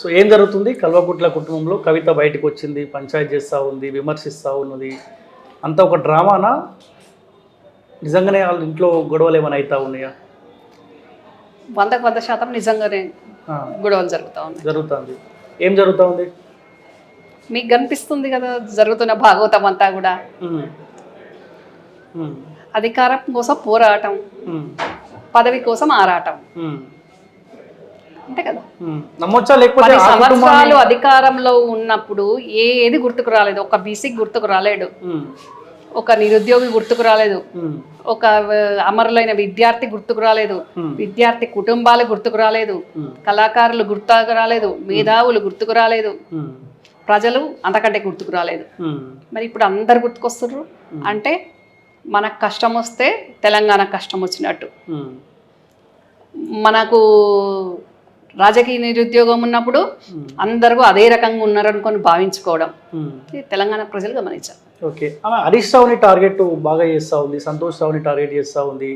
So ఏం జరుగుతుంది? కల్వకుట్ల కుటుంబంలో కవిత బయటకు వచ్చింది పంచాయతీ చేస్తూ ఉంది విమర్శిస్తూ ఉన్నది. అంతా ఒక డ్రామానా? నిజంగానే వాళ్ళ ఇంట్లో గొడవలు ఏమైనా అవుతా ఉన్నాయా? వందకు వంద శాతం నిజంగానే గొడవలు జరుగుతూ ఉన్నాయి. జరుగుతుంది. ఏం జరుగుతూ ఉంది? మీకు కనిపిస్తుంది కదా జరుగుతున్న భాగవతం అంతా కూడా. అధికారం కోసం పోరాటం. పదవి కోసం ఆరాటం. అంతే కదా. నమ్మొచ్చా లేకపోతే సంవత్సరాలు అధికారంలో ఉన్నప్పుడు ఏది గుర్తుకు రాలేదు ఒక బీసీ గుర్తుకు రాలేడు ఉమ్. ఒక నిరుద్యోగి గుర్తుకు రాలేదు. ఒక అమరులైన విద్యార్థి గుర్తుకు రాలేదు. విద్యార్థి కుటుంబాలు గుర్తుకు రాలేదు. కళాకారులు గుర్తుకు రాలేదు మేధావులు గుర్తుకు రాలేదు. ప్రజలు అంతకంటే గుర్తుకు రాలేదు. మరి ఇప్పుడు అందరు గుర్తుకొస్తున్నారు అంటే మనకు కష్టం వస్తే తెలంగాణ కష్టం వచ్చినట్టు. మనకు రాజకీయ నిరుద్యోగం ఉన్నప్పుడు Hmm. అందరూ అదే రకంగా ఉన్నారనుకొని భావించుకోవడం. ఇది తెలంగాణ ప్రజలు గమనించారు ఓకే ఆమె హరీష్ రావుని టార్గెట్ బాగా చేస్తూ ఉంది సంతోష్ రావుని టార్గెట్ చేస్తూ ఉంది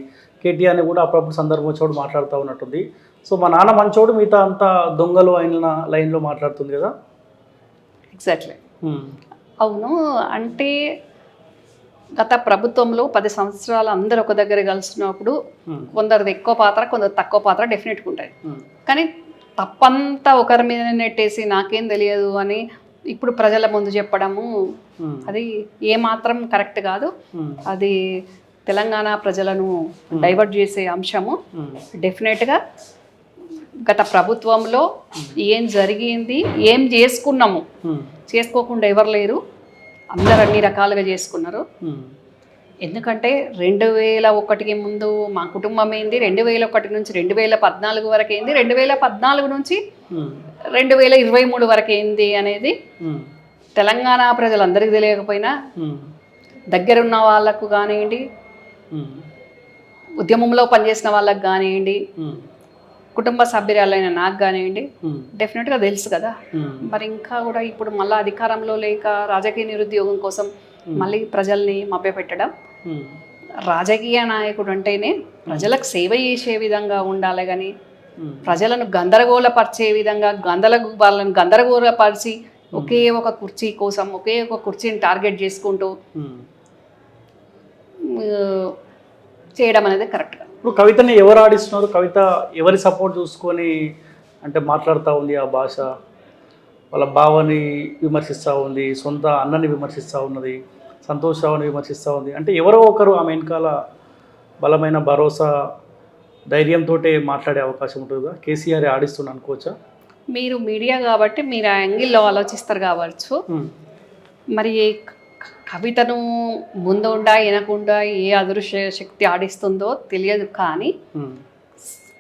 కేటీఆర్ని కూడా అప్పుడప్పుడు సందర్భం వచ్చేవాడు మాట్లాడుతూ ఉన్నట్టుంది సో మా నాన్న మంచోడు మిగతా అంతా దొంగలు అయిన లైన్లో మాట్లాడుతుంది కదా ఎగ్జాక్ట్లీ ఉమ్. అవును అంటే గత ప్రభుత్వంలో పది సంవత్సరాలు అందరూ ఒక దగ్గర కలిసినప్పుడు. కొందరిది ఎక్కువ పాత్ర కొందరు తక్కువ పాత్ర డెఫినెట్గా ఉమ్. కానీ తప్పంతా ఒకరి మీద నెట్టేసి నాకేం తెలియదు అని ఇప్పుడు ప్రజల ముందు చెప్పడము. అది ఏమాత్రం కరెక్ట్ కాదు. అది తెలంగాణ ప్రజలను డైవర్ట్ చేసే అంశము. డెఫినెట్గా గత ప్రభుత్వంలో ఏం జరిగింది ఏం చేసుకున్నాము. చేసుకోకుండా ఎవరు లేరు అందరు అన్ని రకాలుగా చేసుకున్నారు. ఎందుకంటే రెండు వేల ఒకటికి ముందు మా కుటుంబం ఏంది రెండు వేల ఒకటి నుంచి రెండు వేల పద్నాలుగు వరకు ఏంది రెండు వేల పద్నాలుగు నుంచి. రెండు వేల ఇరవై మూడు వరకు ఏంది అనేది. తెలంగాణ ప్రజలందరికీ తెలియకపోయినా. దగ్గరున్న వాళ్ళకు కానివ్వండి. ఉద్యమంలో పనిచేసిన వాళ్ళకి కానివ్వండి. కుటుంబ సభ్యురాలైన నాకు కానివ్వండి. డెఫినెట్గా తెలుసు కదా. మరి ఇంకా కూడా ఇప్పుడు మళ్ళీ అధికారంలో లేక రాజకీయ నిరుద్యోగం కోసం మళ్ళీ ప్రజల్ని మభ్యపెట్టడం. రాజకీయ నాయకుడు అంటేనే ప్రజలకు సేవ చేసే విధంగా ఉండాలి కానీ. ప్రజలను గందరగోళపరిచే విధంగా గందల వాళ్ళని గందరగోళపరిచి ఒకే ఒక కుర్చీ కోసం ఒకే ఒక కుర్చీని టార్గెట్ చేసుకుంటూ చేయడం అనేది కరెక్ట్ ఇప్పుడు కవితని ఎవరు ఆడిస్తున్నారు? కవిత ఎవరి సపోర్ట్ చూసుకొని అంటే మాట్లాడుతూ ఉంది ఆ భాష వాళ్ళ బావని విమర్శిస్తూ ఉంది సొంత అన్నని విమర్శిస్తూ ఉన్నది. సంతోష్ రావుని విమర్శిస్తూ ఉంది అంటే ఎవరో ఒకరు ఆమె వెనకాల బలమైన భరోసా ధైర్యంతో మాట్లాడే అవకాశం ఉంటుందా కేసీఆర్ ఆడిస్తున్నా అనుకోవచ్చా మీరు మీడియా కాబట్టి మీరు ఆ యాంగిల్లో ఆలోచిస్తారు కావచ్చు. మరి కవితను ముందుండా వెనకుండా ఏ అదృశ్య శక్తి ఆడిస్తుందో తెలియదు కానీ.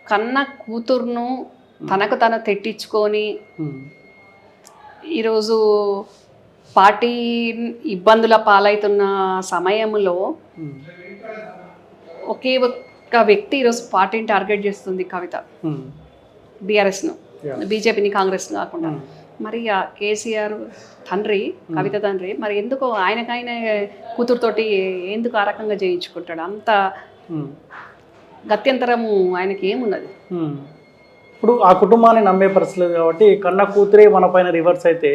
కన్న కూతుర్ను తనకు తను తెట్టించుకొని. ఈరోజు పార్టీ ఇబ్బందుల పాలవుతున్న సమయంలో. ఒకే ఒక్క వ్యక్తి ఈరోజు పార్టీని టార్గెట్ చేస్తుంది కవిత. బీఆర్ఎస్ను. బీజేపీని కాంగ్రెస్ను కాకుండా ఉమ్. మరి ఆ కేసీఆర్ తండ్రి కవిత తండ్రి మరి ఎందుకు ఆయనకైన కూతురుతోటి ఎందుకు ఆ రకంగా చేయించుకుంటాడు అంత ఉమ్. గత్యంతరము ఆయనకి ఏమున్నది. ఇప్పుడు ఆ కుటుంబాన్ని నమ్మే పరిస్థితి లేదు కాబట్టి కన్న కూతురే మన పైన రివర్స్ అయితే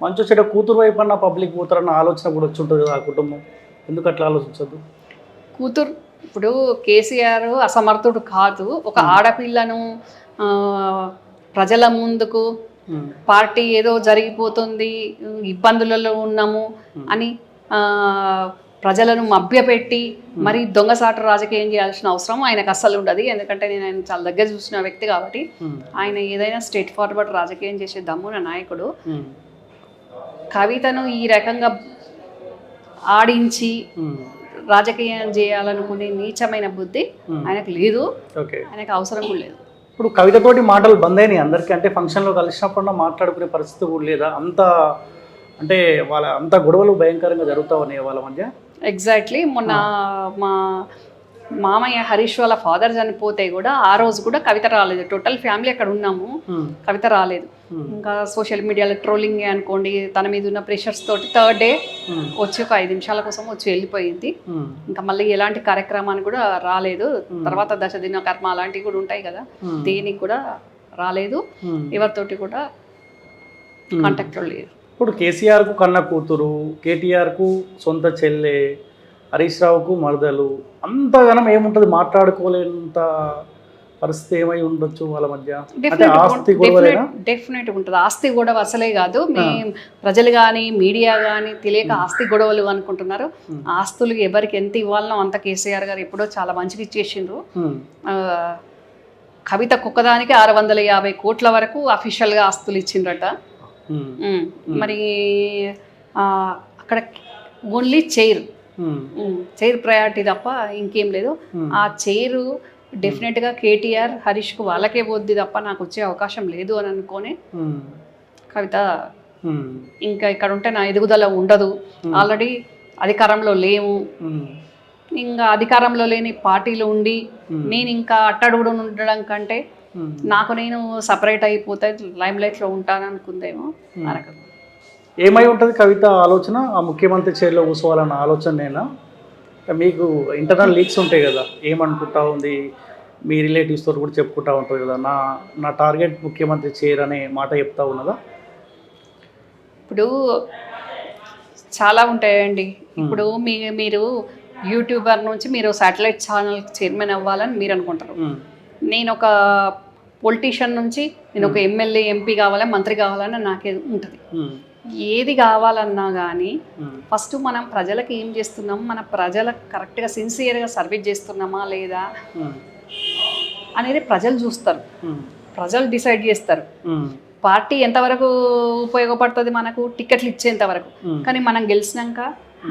మంచి చెడ్డ కూతురు వైపు అన్న పబ్లిక్ పోతారన్న ఆలోచన కూడా వచ్చి కదా ఆ కుటుంబం. ఎందుకు అట్లా ఆలోచించద్దు? కూతురు ఇప్పుడు కేసీఆర్ అసమర్థుడు కాదు. ఒక ఆడపిల్లను ప్రజల ముందుకు పార్టీ ఏదో జరిగిపోతుంది ఇబ్బందులలో ఉన్నాము అని ఆ, ప్రజలను మభ్యపెట్టి మరి దొంగసాటు రాజకీయం చేయాల్సిన అవసరం ఆయనకు అస్సలు ఉండదు. ఎందుకంటే నేను ఆయన చాలా దగ్గర చూసిన వ్యక్తి కాబట్టి ఆయన ఏదైనా స్టేట్ ఫార్వర్డ్ రాజకీయం చేసే దమ్మున నాయకుడు. కవితను ఈ రకంగా ఆడించి రాజకీయం చేయాలనుకునే నీచమైన బుద్ధి ఆయనకు లేదు. ఓకే. ఆయనకు అవసరం కూడా లేదు. ఇప్పుడు కవితతోటి మాటలు బంద్ అయినాయి అందరికీ అంటే ఫంక్షన్లో కలిసినప్పుడు మాట్లాడుకునే పరిస్థితి కూడా లేదా? అంత అంటే వాళ్ళ అంత గొడవలు భయంకరంగా జరుగుతూ ఉన్నాయి వాళ్ళ మధ్య? ఎగ్జాక్ట్లీ మొన్న మా మామయ్య హరీష్ వాళ్ళ ఫాదర్ చనిపోతే కూడా ఆ రోజు కూడా కవిత రాలేదు టోటల్ ఫ్యామిలీ అక్కడ ఉన్నాము ఉమ్. కవిత రాలేదు Hmm. ఇంకా సోషల్ మీడియాలో ట్రోలింగ్ అనుకోండి తన మీద ఉన్న ప్రెషర్స్ తోటి థర్డ్ డే ఉమ్. వచ్చి ఒక ఐదు నిమిషాల కోసం వచ్చి వెళ్ళిపోయింది. ఇంకా మళ్ళీ ఎలాంటి కార్యక్రమానికి కూడా రాలేదు తర్వాత దశ దిన కర్మ అలాంటివి కూడా ఉంటాయి కదా Hmm. దేనికి కూడా రాలేదు. ఎవరితోటి కూడా కాంటాక్ట్లో లేరు ఇప్పుడు కేసీఆర్కు కన్న కూతురు కేటీఆర్కు సొంత చెల్లె హరీష్ రావుకు మరదలు అంతగానం ఏముంటుంది? మాట్లాడుకోలేనంత పరిస్థితి ఏమై ఉండొచ్చు వాళ్ళ మధ్య? ఆస్తి డెఫినెట్ ఉంటుంది. ఆస్తి గొడవ అసలే కాదు. మీ ప్రజలు కానీ మీడియా కానీ తెలియక ఆస్తి గొడవలు అనుకుంటున్నారు. ఆస్తులు ఎవరికి ఎంత ఇవ్వాలనో అంత కేసీఆర్ గారు ఎప్పుడో చాలా మంచిగా ఇచ్చేసిండ్రు. కవిత కుక్కదానికి ఆరు వందల యాభై కోట్ల వరకు అఫీషియల్గా ఆస్తులు ఇచ్చిండ్రట. మరి అక్కడ ఓన్లీ చైర్ చైర్ ప్రయారిటీ తప్ప ఇంకేం లేదు. ఆ చైరు డెఫినెట్గా కేటీఆర్ హరీష్కు వాళ్ళకే పోద్ది తప్ప నాకు వచ్చే అవకాశం లేదు అని అనుకొని కవిత ఇంకా ఇక్కడ ఉంటే నా ఎదుగుదల ఉండదు. ఆల్రెడీ అధికారంలో లేము. ఉమ్, ఇంకా అధికారంలో లేని పార్టీలో ఉండి నేను ఇంకా అట్టడుగుడు ఉండడం కంటే. నాకు నేను సపరేట్ అయిపోతే లైమ్ లైట్లో ఉంటాను అనుకుందేమో. రకంగా ఏమై ఉంటుంది కవిత ఆలోచన? ఆ ముఖ్యమంత్రి చైర్లో కూర్చోవాలన్న ఆలోచనేనా మీకు ఇంటర్నల్ లీక్స్ ఉంటాయి కదా ఏమనుకుంటా ఉంది? మీ రిలేటివ్స్తో కూడా చెప్పుకుంటా ఉంటుంది కదా నా నా టార్గెట్ ముఖ్యమంత్రి చైర్ అనే మాట చెప్తా ఉన్నదా? ఇప్పుడు చాలా ఉంటాయండి. ఇప్పుడు మీ మీరు యూట్యూబర్ నుంచి మీరు శాటిలైట్ ఛానల్ చైర్మన్ అవ్వాలని మీరు అనుకుంటారు. నేను ఒక పొలిటీషియన్ నుంచి నేను ఒక ఎమ్మెల్యే ఎంపీ కావాలని మంత్రి కావాలని నాకే ఉంటుంది. ఏది కావాలన్నా కానీ ఫస్ట్ మనం ప్రజలకు ఏం చేస్తున్నాం? మన ప్రజలకు కరెక్ట్గా సిన్సియర్గా సర్వీస్ చేస్తున్నామా లేదా? అనేది ప్రజలు చూస్తారు. ప్రజలు డిసైడ్ చేస్తారు. పార్టీ ఎంతవరకు ఉపయోగపడుతుంది మనకు? టికెట్లు ఇచ్చేంత వరకు. కానీ మనం గెలిచినాక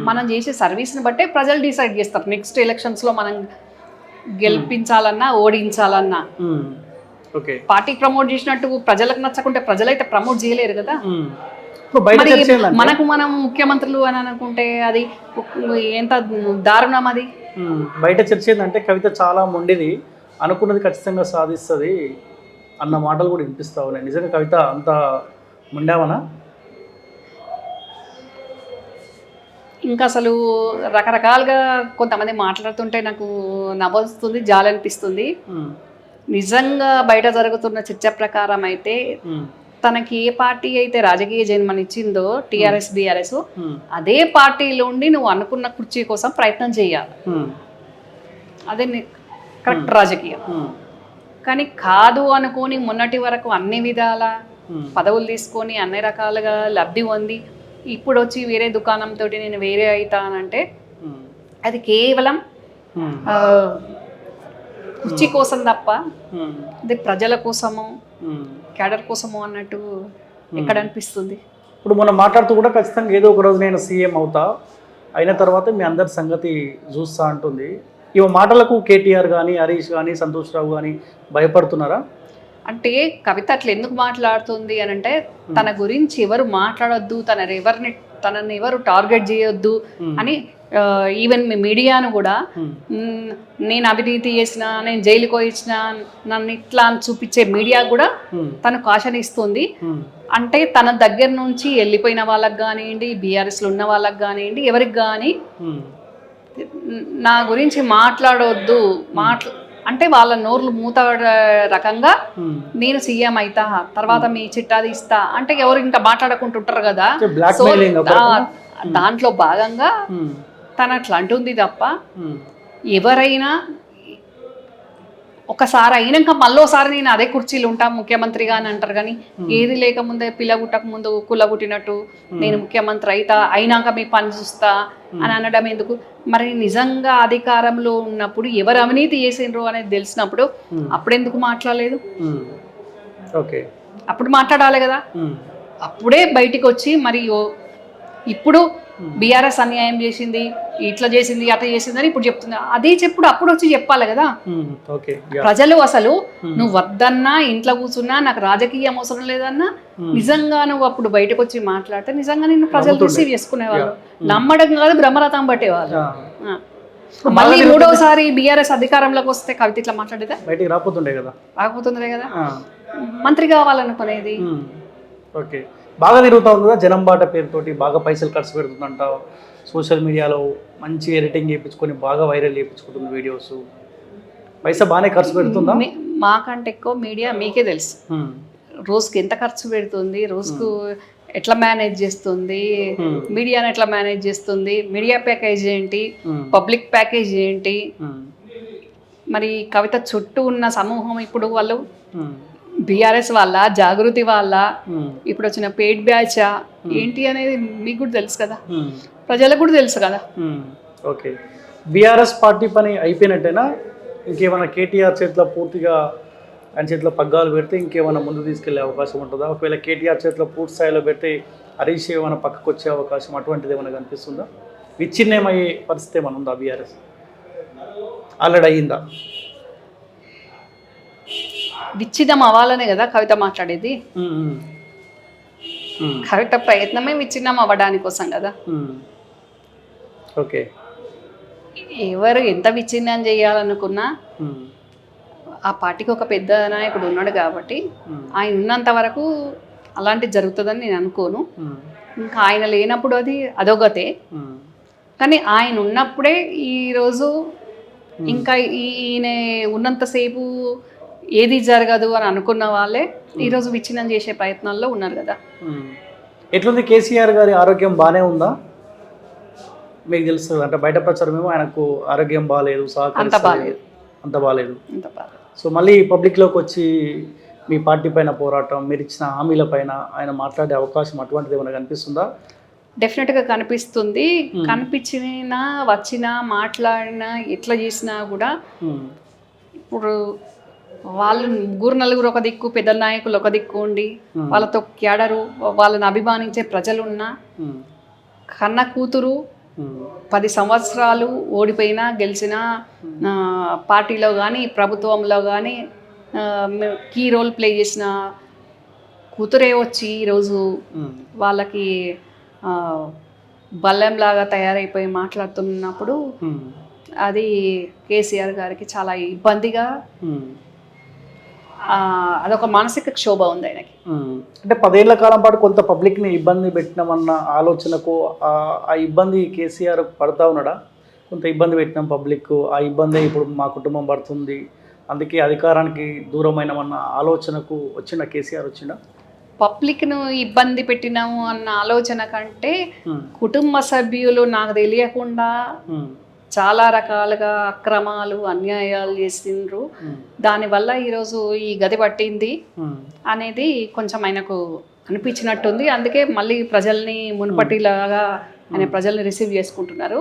మనం చేసే సర్వీస్ని బట్టే ప్రజలు డిసైడ్ చేస్తారు. నెక్స్ట్ ఎలక్షన్స్లో మనం గెలిపించాలన్నా ఓడించాలన్నా. పార్టీ ప్రమోట్ చేసినట్టు ప్రజలకు నచ్చకుంటే ప్రజలైతే ప్రమోట్ చేయలేరు కదా? మనకు మనం ముఖ్యమంత్రులు అని అనుకుంటే అది ఎంత దారుణం అది? బయట చర్చ ఏంటంటే కవిత చాలా మొండిది అనుకున్నది ఖచ్చితంగా సాధిస్తుంది అన్న మాటలు కూడా వినిపిస్తా ఉన్నాయి. నిజంగా కవిత అంత మొండావనా? ఇంకా అసలు రకరకాలుగా కొంతమంది మాట్లాడుతుంటే నాకు నవ్వొస్తుంది జాలి అనిపిస్తుంది నిజంగా బయట జరుగుతున్న చర్చ ప్రకారం అయితే తనకి ఏ పార్టీ అయితే రాజకీయ జన్మనిచ్చిందో టీఆర్ఎస్ బీఆర్ఎస్ ఉమ్, అదే పార్టీలో ఉండి నువ్వు అనుకున్న కుర్చీ కోసం ప్రయత్నం చేయాలి. ఉమ్, అదే కరెక్ట్ రాజకీయం. కానీ కాదు అనుకొని మొన్నటి వరకు అన్ని విధాల పదవులు తీసుకొని అన్ని రకాలుగా లబ్ధి పొంది ఇప్పుడు వచ్చి వేరే దుకాణంతో నేను వేరే అవుతానంటే అది కేవలం కుర్చీ కోసం తప్ప అది ప్రజల కోసము. క్యాడర్ కోసము అన్నట్టు ఎక్కడ అనిపిస్తుంది? ఇప్పుడు మనం మాట్లాడుతూ కూడా ఖచ్చితంగా ఏదో ఒక రోజు నేను సీఎం అవుతా. అయిన తర్వాత మీ అందరి సంగతి చూస్తా అంటుంది. ఇవ మాటలకు కేటీఆర్ కానీ హరీష్ కానీ సంతోష్ రావు కానీ భయపడుతున్నారా? అంటే కవిత అట్లా ఎందుకు మాట్లాడుతుంది అని అంటే తన గురించి ఎవరు మాట్లాడొద్దు తన ఎవరిని తనని ఎవరు టార్గెట్ చేయొద్దు Hmm. అని ఈవెన్ మీ మీడియాను కూడా మ్, నేను అవినీతి చేసిన నేను జైలుకు ఇచ్చిన నన్ను ఇట్లా అని చూపించే మీడియా కూడా ఉమ్, తను కాషన్ ఇస్తుంది. అంటే తన దగ్గర నుంచి వెళ్ళిపోయిన వాళ్ళకి కానివ్వండి బీఆర్ఎస్లో ఉన్న వాళ్ళకి కానివ్వండి ఎవరికి కానీ నా గురించి మాట్లాడొద్దు మాట్లా అంటే వాళ్ళ నోర్లు మూత రకంగా. నేను సీఎం అయితా తర్వాత మీ చిట్టా తీస్తా అంటే ఎవరు ఇంకా మాట్లాడుకుంటుంటారు కదా. సో దాంట్లో భాగంగా తను అట్లా అంటుంది తప్ప ఎవరైనా ఒకసారి అయినాక మళ్ళోసారి నేను అదే కుర్చీలు ఉంటా ముఖ్యమంత్రిగా అని అంటారు కానీ ఏది లేకముందే పిల్ల పుట్టక ముందు కుల్ల పుట్టినట్టు నేను ముఖ్యమంత్రి అయితా అయినాక మీ పని చూస్తా అని అనడం ఎందుకు? మరి నిజంగా అధికారంలో ఉన్నప్పుడు ఎవరు అవినీతి చేసిండ్రు అనేది తెలిసినప్పుడు అప్పుడెందుకు మాట్లాడలేదు? ఓకే. అప్పుడు మాట్లాడాలి కదా. అప్పుడే బయటికి వచ్చి మరి ఇప్పుడు బీఆర్ఎస్ అన్యాయం చేసింది ఇట్లా చేసింది అట్లా చేసింది అని ఇప్పుడు చెప్తుంది అదే చెప్పుడు అప్పుడు వచ్చి చెప్పాలి కదా. ప్రజలు అసలు నువ్వు వద్దన్నా ఇంట్లో కూర్చున్నా నాకు రాజకీయం అవసరం లేదన్నా నిజంగా నువ్వు అప్పుడు బయటకు వచ్చి మాట్లాడితే నిజంగా నిన్ను ప్రజలు రిసీవ్ చేసుకునేవాళ్ళు నమ్మడం కాదు బ్రహ్మరథం పట్టేవాళ్ళు. మళ్ళీ మూడోసారి బీఆర్ఎస్ అధికారంలోకి వస్తే కవిత ఇట్లా మాట్లాడేదా బయటికి రాపోతుండే కదా. రాకపోతుందే కదా. మంత్రి కావాలనుకునేది ఓకే. బాగా తిరుగుతా ఉంది కదా జనం బాట పేరుతోటి బాగా పైసలు ఖర్చు పెడుతుందంట సోషల్ మీడియాలో మంచి ఎడిటింగ్ చేయించుకొని బాగా వైరల్ చేయించుకుంటుంది వీడియోస్. పైసా బాగానే ఖర్చు పెడుతుందా? మాకంటే ఎక్కువ మీడియా మీకే తెలుసు. రోజుకి ఎంత ఖర్చు పెడుతుంది రోజుకు ఎట్లా మేనేజ్ చేస్తుంది. మీడియాని ఎట్లా మేనేజ్ చేస్తుంది మీడియా ప్యాకేజ్ ఏంటి. పబ్లిక్ ప్యాకేజ్ ఏంటి? మరి కవిత చుట్టూ ఉన్న సమూహం ఇప్పుడు వాళ్ళు బీఆర్ఎస్ వాళ్ళ జాగృతి వాళ్ళ ఇప్పుడు వచ్చిన పెయిడ్ బ్యాచా ఏంటి అనేది మీకు కూడా తెలుసు కదా. ప్రజలకు కూడా తెలుసు కదా. ఓకే. బీఆర్ఎస్ పార్టీ పని అయిపోయినట్టేనా? ఇంకేమైనా కేటీఆర్ చేతిలో పూర్తిగా ఆయన చేతిలో పగ్గాలు పెడితే ఇంకేమైనా ముందు తీసుకెళ్ళే అవకాశం ఉంటుందా? ఒకవేళ కేటీఆర్ చేతిలో పూర్తి స్థాయిలో పెడితే హరీష్ ఏమైనా పక్కకు వచ్చే అవకాశం అటువంటిది ఏమైనా కనిపిస్తుందా? విచ్ఛిన్నమయ్యే పరిస్థితి ఏమైనా ఉందా బీఆర్ఎస్? ఆల్రెడీ అయ్యిందా? విచ్ఛిన్నం అవ్వాలనే కదా కవిత మాట్లాడేది. కవిత ప్రయత్నమే విచ్ఛిన్నం అవ్వడానికి కోసం కదా. ఓకే. ఎవరు ఎంత విచ్ఛిన్నం చేయాలనుకున్నా ఆ పార్టీకి ఒక పెద్ద నాయకుడు ఉన్నాడు కాబట్టి ఆయన ఉన్నంత వరకు అలాంటిది జరుగుతుందని నేను అనుకోను. ఇంకా ఆయన లేనప్పుడు అది అదోగతే ఉమ్, కానీ ఆయన ఉన్నప్పుడే ఈరోజు ఇంకా ఈయన ఉన్నంతసేపు ఏది జరగదు అని అనుకున్న వాళ్ళే ఈరోజు విచ్ఛిన్నం చేసే ప్రయత్నాల్లో ఉన్నారు కదా. ఎట్లుంది కేసీఆర్ గారి ఆరోగ్యం? బాగానే ఉందా? మీకు తెలుసు అంటే బయట ప్రచారం ఏమో ఆయనకు ఆరోగ్యం బాగాలేదు అంత. బాగాలేదు అంత బాగాలేదు సో మళ్ళీ పబ్లిక్లోకి వచ్చి మీ పార్టీ పైన పోరాటం మీరు ఇచ్చిన హామీల పైన ఆయన మాట్లాడే అవకాశం అటువంటిది ఏమైనా కనిపిస్తుందా? డెఫినెట్గా కనిపిస్తుంది. కనిపించినా వచ్చినా మాట్లాడినా ఎట్లా చేసినా కూడా ఉమ్, ఇప్పుడు వాళ్ళు ముగ్గురు నలుగురు ఒక దిక్కు పెద్ద నాయకులు ఒక దిక్కు ఉండి వాళ్ళతో క్యాడరు వాళ్ళని అభిమానించే ప్రజలున్నా కన్న కూతురు పది సంవత్సరాలు ఓడిపోయినా గెలిచినా పార్టీలో కానీ ప్రభుత్వంలో కానీ కీ రోల్ ప్లే చేసిన కూతురే వచ్చి ఈరోజు వాళ్ళకి బల్లెంలాగా తయారైపోయి మాట్లాడుతున్నప్పుడు అది కేసీఆర్ గారికి చాలా ఇబ్బందిగా అదొక మానసిక క్షోభ ఉంది ఆయనకి. అంటే పదేళ్ళ కాలం పాటు కొంత పబ్లిక్ని ఇబ్బంది పెట్టినామన్న ఆలోచనకు ఆ- ఇబ్బంది కేసీఆర్ పడతా ఉన్నాడా? కొంత ఇబ్బంది పెట్టినాం పబ్లిక్ ఆ ఇబ్బంది ఇప్పుడు మా కుటుంబం పడుతుంది అందుకే అధికారానికి దూరమైనమన్న ఆలోచనకు వచ్చిండ? కేసీఆర్ వచ్చిండా? పబ్లిక్ను ఇబ్బంది పెట్టినాము అన్న ఆలోచన కంటే కుటుంబ సభ్యులు నాకు తెలియకుండా చాలా రకాలుగా అక్రమాలు అన్యాయాలు చేసిండ్రు. దానివల్ల ఈరోజు ఈ గది పట్టింది అనేది కొంచెం ఆయనకు అనిపించినట్టుంది. అందుకే మళ్ళీ ప్రజల్ని మునుపటిలాగా ఆయన ప్రజల్ని రిసీవ్ చేసుకుంటున్నారు.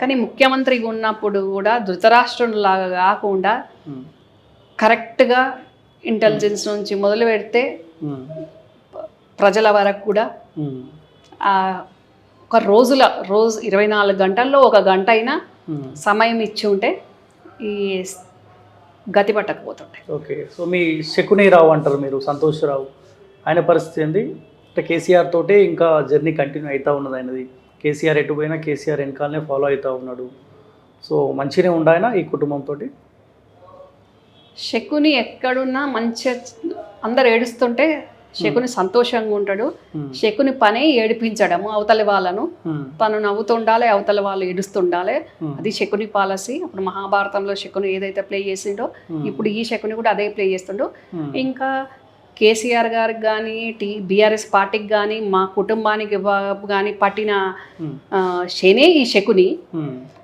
కానీ ముఖ్యమంత్రిగా ఉన్నప్పుడు కూడా ధృతరాష్ట్రంలాగా కాకుండా కరెక్ట్గా ఇంటెలిజెన్స్ నుంచి మొదలు పెడితే ప్రజల వరకు కూడా ఒక రోజుల రోజు ఇరవై నాలుగు గంటల్లో ఒక గంట అయినా ఉమ్. సమయం ఇచ్చి ఉంటే ఈ గతి పట్టకపోతుండే ఓకే. సో మీ శకుని రావు అంటారు మీరు సంతోష్ రావు ఆయన పరిస్థితి ఏంది? అంటే కేసీఆర్ తోటే ఇంకా జర్నీ కంటిన్యూ అవుతూ ఉన్నది ఆయనది. కేసీఆర్ ఎటు పోయినా కేసీఆర్ వెనకాలనే ఫాలో అవుతూ ఉన్నాడు. సో మంచిగానే ఉండాయన ఈ కుటుంబంతో శకుని ఎక్కడున్నా మంచిగా అందరు ఏడుస్తుంటే శకుని సంతోషంగా ఉంటాడు. శకుని పనే ఏడిపించడము అవతలి వాళ్ళను. తను నవ్వుతుండాలి అవతల వాళ్ళు ఏడుస్తుండాలి. అది శకుని పాలసీ. అప్పుడు మహాభారతంలో శకుని ఏదైతే ప్లే చేసిండో ఇప్పుడు ఈ శకుని కూడా అదే ప్లే చేస్తుండో. ఇంకా కేసీఆర్ గారికి కానీ టీ బీఆర్ఎస్ పార్టీకి కానీ మా కుటుంబానికి కానీ పట్టిన శనే ఈ శకుని.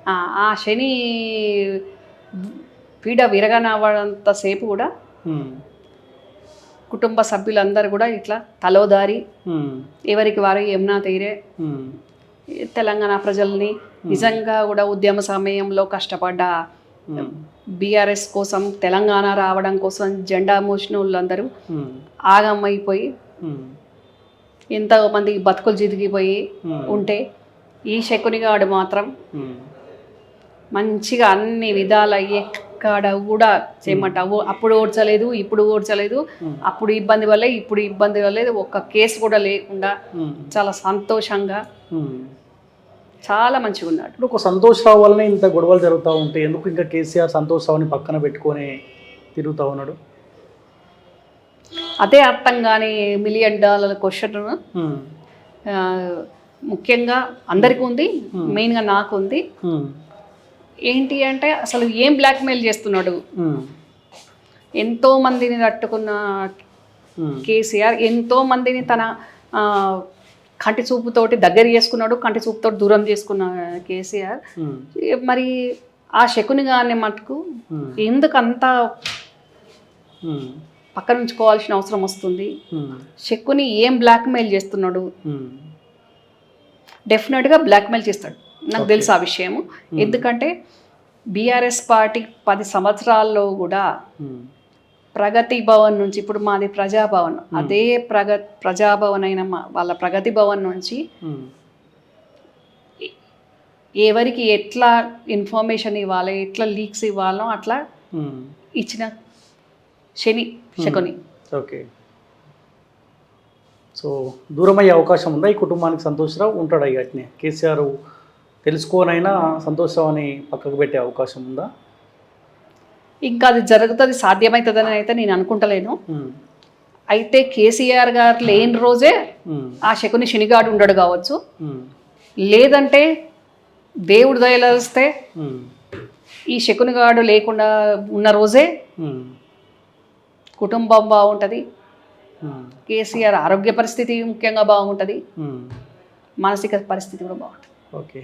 ఆ, ఆ శని పీడ విరగనవ్వడంతసేపు కూడా కుటుంబ సభ్యులందరూ కూడా ఇట్లా తలోదారి ఎవరికి వారు యమునా తీరే తెలంగాణ ప్రజల్ని నిజంగా కూడా ఉద్యమ సమయంలో కష్టపడ్డ బీఆర్ఎస్ కోసం తెలంగాణ రావడం కోసం జెండా మోసిన వాళ్ళందరూ ఆగమైపోయి ఎంతో మంది బతుకులు చితికిపోయి ఉంటే ఈ శకునిగాడు మాత్రం మంచిగా అన్ని విధాల ఎక్కడ కూడా చేయమంట అప్పుడు ఓడ్చలేదు ఇప్పుడు ఓడ్చలేదు. అప్పుడు ఇబ్బంది వల్లే ఇప్పుడు ఇబ్బంది వల్లే ఒక్క కేసు కూడా లేకుండా చాలా సంతోషంగా చాలా మంచిగా ఉన్నాడు. ఇప్పుడు ఒక సంతోష్ రావు వల్లనే ఇంత గొడవలు జరుగుతూ ఉంటాయి ఎందుకు ఇంకా కేసీఆర్ సంతోష్ రావుని పక్కన పెట్టుకొని తిరుగుతూ ఉన్నాడు? అదే అర్థం కాని మిలియన్ డాలర్ క్వశ్చన్ ముఖ్యంగా అందరికీ ఉంది మెయిన్గా నాకు ఉంది. ఏంటి అంటే అసలు ఏం బ్లాక్మెయిల్ చేస్తున్నాడు? ఎంతో మందిని తట్టుకున్న కేసీఆర్ ఎంతో మందిని తన కంటి చూపుతోటి దగ్గర చేసుకున్నాడు కంటి చూపుతోటి దూరం చేసుకున్న కేసీఆర్. మరి ఆ శకుని గారిని మటుకు ఎందుకు అంత పక్కన ఉంచుకోవాల్సిన అవసరం వస్తుంది? శకుని ఏం బ్లాక్మెయిల్ చేస్తున్నాడు? డెఫినెట్గా బ్లాక్మెయిల్ చేస్తాడు. నాకు తెలుసు ఆ విషయము. ఎందుకంటే బీఆర్ఎస్ పార్టీ పది సంవత్సరాల్లో కూడా ఉమ్, ప్రగతి భవన్ నుంచి ఇప్పుడు మాది ప్రజాభవన్ అదే ప్రగ ప్రజాభవన్ అయిన మా వాళ్ళ ప్రగతి భవన్ నుంచి ఎవరికి ఎట్లా ఇన్ఫర్మేషన్ ఇవ్వాలి ఎట్లా లీక్స్ ఇవ్వాలో అట్లా ఇచ్చిన శని శకుని. ఓకే సో దూరం అయ్యే అవకాశం ఉందా? ఈ కుటుంబానికి సంతోషరావు ఉంటాడు అయ్యి అట్నే? కేసీఆర్ తెలుసుకోనైనా సంతోషరావు అని పక్కకు పెట్టే అవకాశం ఉందా? ఇంకా అది జరుగుతుంది సాధ్యమవుతుందని అయితే నేను అనుకుంటలేను. అయితే కేసీఆర్ గారు లేని రోజే ఆ శకుని శనిగాడు ఉండడు కావచ్చు. లేదంటే దేవుడు దయలిస్తే ఈ శకునిగాడు లేకుండా ఉన్న రోజే కుటుంబం బాగుంటుంది. కేసీఆర్ ఆరోగ్య పరిస్థితి ముఖ్యంగా బాగుంటుంది. మానసిక పరిస్థితి కూడా బాగుంటుంది. ఓకే.